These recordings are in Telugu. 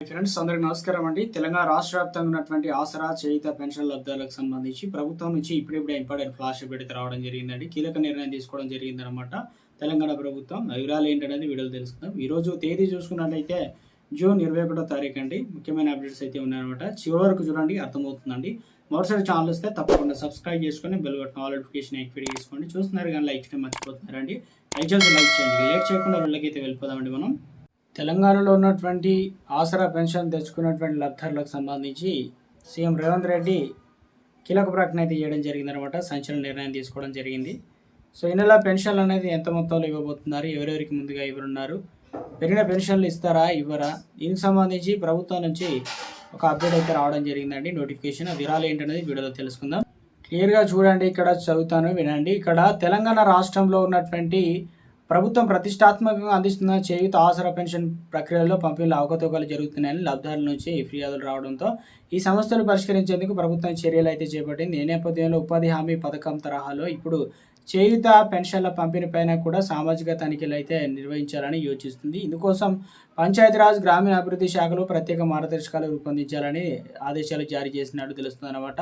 ఫ్రెండ్స్ అందరికి నమస్కారం అండి. తెలంగాణ రాష్ట్ర వ్యాప్తంగా ఉన్నటువంటి ఆసరా చేయిత పెన్షన్ లబ్ధాలకు సంబంధించి ప్రభుత్వం నుంచి ఇప్పుడిప్పుడే ఇంపార్టెంట్ ఫ్లాష్ పెడితే రావడం జరిగిందండి. కీలక నిర్ణయం తీసుకోవడం జరిగిందనమాట తెలంగాణ ప్రభుత్వం. వివరాలు ఏంటనేది వీడియో తెలుసుకుందాం. ఈ రోజు తేదీ చూసుకున్నట్లయితే జూన్ ఇరవై ఒకటో తారీఖు అండి. ముఖ్యమైన అప్డేట్స్ అయితే ఉన్నాయన్నమాట. చివరి వరకు చూడండి అర్థమవుతుందండి. మరోసారి ఛానల్ వస్తే తప్పకుండా సబ్స్క్రైబ్ చేసుకొని bell button all notification activate చేసుకోండి. చూస్తున్నారు కానీ లైక్ చేయడం మర్చిపోతున్నారండి. దయచేసి లైక్ చేయండి. లేట్ చేయకుండా వెళ్ళకైతే వెళ్ళిపోదామండి మనం. తెలంగాణలో ఉన్నటువంటి ఆసరా పెన్షన్ తెచ్చుకున్నటువంటి లబ్ధరులకు సంబంధించి సీఎం రేవంత్ రెడ్డి కీలక ప్రకటన అయితే చేయడం జరిగిందనమాట. సంచలన నిర్ణయం తీసుకోవడం జరిగింది. సో ఈ నెల పెన్షన్లు అనేది ఎంత మొత్తంలో ఇవ్వబోతున్నారు? ఎవరెవరికి ముందుగా ఇవ్వనున్నారు? పెరిగిన పెన్షన్లు ఇస్తారా? ఇవ్వరా? దీనికి సంబంధించి ప్రభుత్వం నుంచి ఒక అప్డేట్ అయితే రావడం జరిగిందండి. నోటిఫికేషన్ ఆ వివరాలు ఏంటనేది వీడియోలో తెలుసుకుందాం. క్లియర్గా చూడండి. ఇక్కడ చదువుతాను వినండి. ఇక్కడ తెలంగాణ రాష్ట్రంలో ఉన్నటువంటి ప్రభుత్వం ప్రతిష్టాత్మకంగా అందిస్తున్న చేయూత ఆసరా పెన్షన్ ప్రక్రియలో పంపిణీలో అవకతవకలు జరుగుతున్నాయని లబ్ధారుల నుంచి ఫిర్యాదులు రావడంతో ఈ సమస్యలు పరిష్కరించేందుకు ప్రభుత్వం చర్యలు అయితే చేపట్టింది. ఈ నేపథ్యంలో ఉపాధి హామీ పథకం తరహాలో ఇప్పుడు చేయుత పెన్షన్ల పంపిణీ పైన కూడా సామాజిక తనిఖీలు అయితే నిర్వహించాలని యోచిస్తుంది. ఇందుకోసం పంచాయతీరాజ్ గ్రామీణ అభివృద్ధి శాఖలు ప్రత్యేక మార్గదర్శకాలు రూపొందించాలని ఆదేశాలు జారీ చేసినట్టు తెలుస్తుంది అనమాట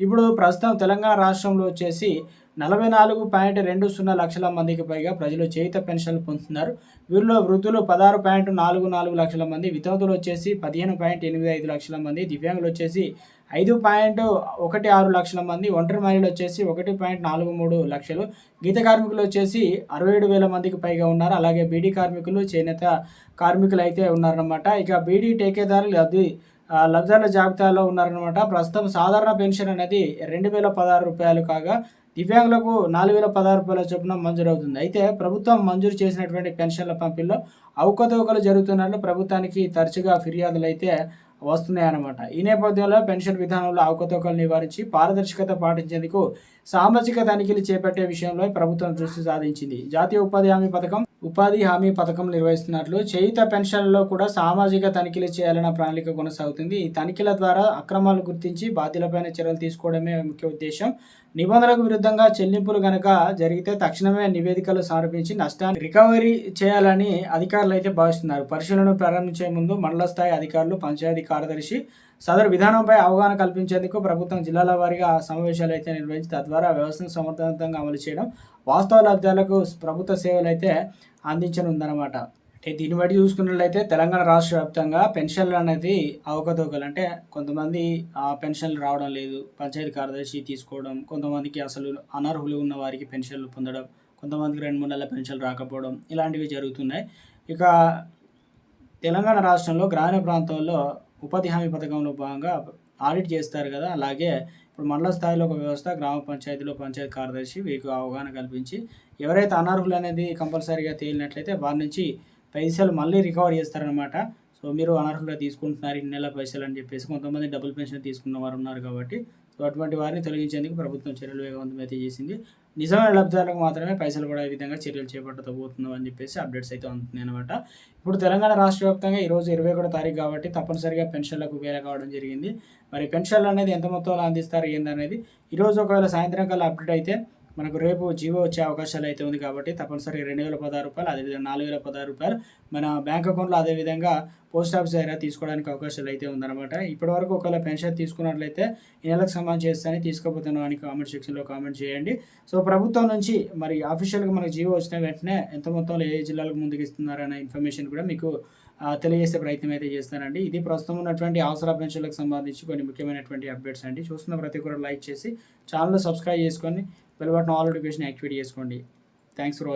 ఇప్పుడు ప్రస్తుతం తెలంగాణ రాష్ట్రంలో వచ్చేసి నలభై నాలుగు పాయింట్ రెండు సున్నా లక్షల మందికి పైగా ప్రజలు చేయుత పెన్షన్లు పొందుతున్నారు. వీరిలో వృద్ధులు పదహారు పాయింట్ నాలుగు నాలుగు లక్షల మంది వితంతులు వచ్చేసి పదిహేను పాయింట్ ఎనిమిది ఐదు లక్షల మంది దివ్యాంగులు వచ్చేసి ఐదు పాయింట్ ఒకటి ఆరు లక్షల మంది ఒంటరి మహిళలు వచ్చేసి ఒకటి పాయింట్ నాలుగు మూడు లక్షలు. గీత కార్మికులు వచ్చేసి అరవై ఏడు వేల మందికి పైగా ఉన్నారు. అలాగే బీడీ కార్మికులు చేనేత కార్మికులు అయితే ఉన్నారన్నమాట. ఇక బీడీ టేకేదారులు అది ఆ, జాబితాలో ఉన్నారనమాట ప్రస్తుతం సాధారణ పెన్షన్ అనేది రెండు వేల పదహారు రూపాయలు కాగా దివ్యాంగులకు నాలుగు వేల పదహారు రూపాయల చొప్పున మంజూరు అవుతుంది అయితే ప్రభుత్వం మంజూరు చేసినటువంటి పెన్షన్ల పంపిణీలో అవకతవకలు జరుగుతున్నట్లు ప్రభుత్వానికి తరచుగా ఫిర్యాదులు అయితే వస్తున్నాయన్నమాట. ఈ నేపథ్యంలో పెన్షన్ విధానంలో అవకతవకలు నివారించి పారదర్శకత పాటించేందుకు సామాజిక తనిఖీలు చేపట్టే విషయంలో ప్రభుత్వం దృష్టి సాధించింది జాతీయ ఉపాధి హామీ పథకం ఉపాధి హామీ పథకం నిర్వహిస్తున్నట్లు చేయుత పెన్షన్లలో కూడా సామాజిక తనిఖీలు చేయాలన్న ప్రణాళిక కొనసాగుతుంది. ఈ తనిఖీల ద్వారా అక్రమాలు గుర్తించి బాధ్యులపైన చర్యలు తీసుకోవడమే ముఖ్య ఉద్దేశం. నిబంధనలకు విరుద్ధంగా చెల్లింపులు గనక జరిగితే తక్షణమే నివేదికలు సమర్పించి నష్టాన్ని రికవరీ చేయాలని అధికారులు అయితే భావిస్తున్నారు. పరిశీలన ప్రారంభించే ముందు మండల స్థాయి అధికారులు పంచాయతీ కార్యదర్శి సదరు విధానంపై అవగాహన కల్పించేందుకు ప్రభుత్వం జిల్లాల వారీగా సమావేశాలు అయితే నిర్వహించి తద్వారా వ్యవస్థను సమర్థవంతంగా అమలు చేయడం వాస్తవ లబ్ధాలకు ప్రభుత్వ సేవలు అయితే అందించనుందన్నమాట. అంటే దీన్ని బట్టి చూసుకున్నట్లయితే తెలంగాణ రాష్ట్ర వ్యాప్తంగా పెన్షన్లు అనేది అవకతవకలు. అంటే కొంతమంది పెన్షన్లు రావడం లేదు పంచాయతీ కార్యదర్శి తీసుకోవడం కొంతమందికి అసలు అనర్హులు ఉన్న వారికి పెన్షన్లు పొందడం కొంతమందికి రెండు మూడు నెలల పెన్షన్లు రాకపోవడం ఇలాంటివి జరుగుతున్నాయి. ఇక తెలంగాణ రాష్ట్రంలో గ్రామీణ ప్రాంతాల్లో ఉపాధి హామీ పథకంలో భాగంగా ఆడిట్ చేస్తారు కదా అలాగే ఇప్పుడు మండల స్థాయిలో ఒక వ్యవస్థ గ్రామ పంచాయతీలో పంచాయతీ కార్యదర్శి వీరికి అవగాహన కల్పించి ఎవరైతే అనర్హులు అనేది కంపల్సరీగా తేలినట్లయితే వారి నుంచి పైసలు మళ్ళీ రికవర్ చేస్తారనమాట సో మీరు అనర్హులుగా తీసుకుంటున్నారు ఇన్ని నెల పైసలు అని చెప్పేసి కొంతమంది డబుల్ పెన్షన్ తీసుకున్న వారు ఉన్నారు కాబట్టి సో అటువంటి వారిని తొలగించేందుకు ప్రభుత్వం చర్యలు వేగవంతం అయితే చేసింది. నిజమైన లబ్ధిదారులకు మాత్రమే పైసలు పడే విధంగా చర్యలు చేపట్టబోతున్నాం అని చెప్పేసి అప్డేట్స్ అయితే అందుతున్నాయి అనమాట ఇప్పుడు తెలంగాణ రాష్ట్ర వ్యాప్తంగా ఈరోజు ఇరవై ఒకటో తారీఖు కాబట్టి తప్పనిసరిగా పెన్షన్లకు వేల కావడం జరిగింది. మరి పెన్షన్లు అనేది ఎంత మొత్తంలో అందిస్తారు ఏందనేది? ఈరోజు ఒకవేళ సాయంత్రం కల్లా అప్డేట్ అయితే మనకు రేపు జీవో వచ్చే అవకాశాలు అయితే ఉంది కాబట్టి తప్పనిసరిగా రెండు వేల పదహారు రూపాయలు అదేవిధంగా నాలుగు వేల పదహారు రూపాయలు మన బ్యాంక్ అకౌంట్లో అదేవిధంగా పోస్ట్ ఆఫీస్ దగ్గర తీసుకోవడానికి అవకాశాలు అయితే ఉందన్నమాట. ఇప్పటివరకు ఒకవేళ పెన్షన్ తీసుకున్నట్లయితే ఈ నెలకు సంబంధించి చేస్తానని తీసుకోపోతాను అని కామెంట్ సెక్షన్లో కామెంట్ చేయండి. సో ప్రభుత్వం నుంచి మరి ఆఫీషియల్గా మనకు జీవో వచ్చిన వెంటనే ఎంత మొత్తంలో ఏ జిల్లాలకు ముందుకు ఇస్తున్నారనే ఇన్ఫర్మేషన్ కూడా మీకు తెలియజేసే ప్రయత్నం అయితే చేస్తానండి. ఇది ప్రస్తుతం ఉన్నటువంటి అవసర పెన్షన్లకు సంబంధించి కొన్ని ముఖ్యమైనటువంటి అప్డేట్స్ అండి. చూస్తున్న ప్రతి ఒక్కరు లైక్ చేసి ఛానల్ సబ్స్క్రైబ్ చేసుకొని bell button all notification activate చేసుకోండి. Thanks for watching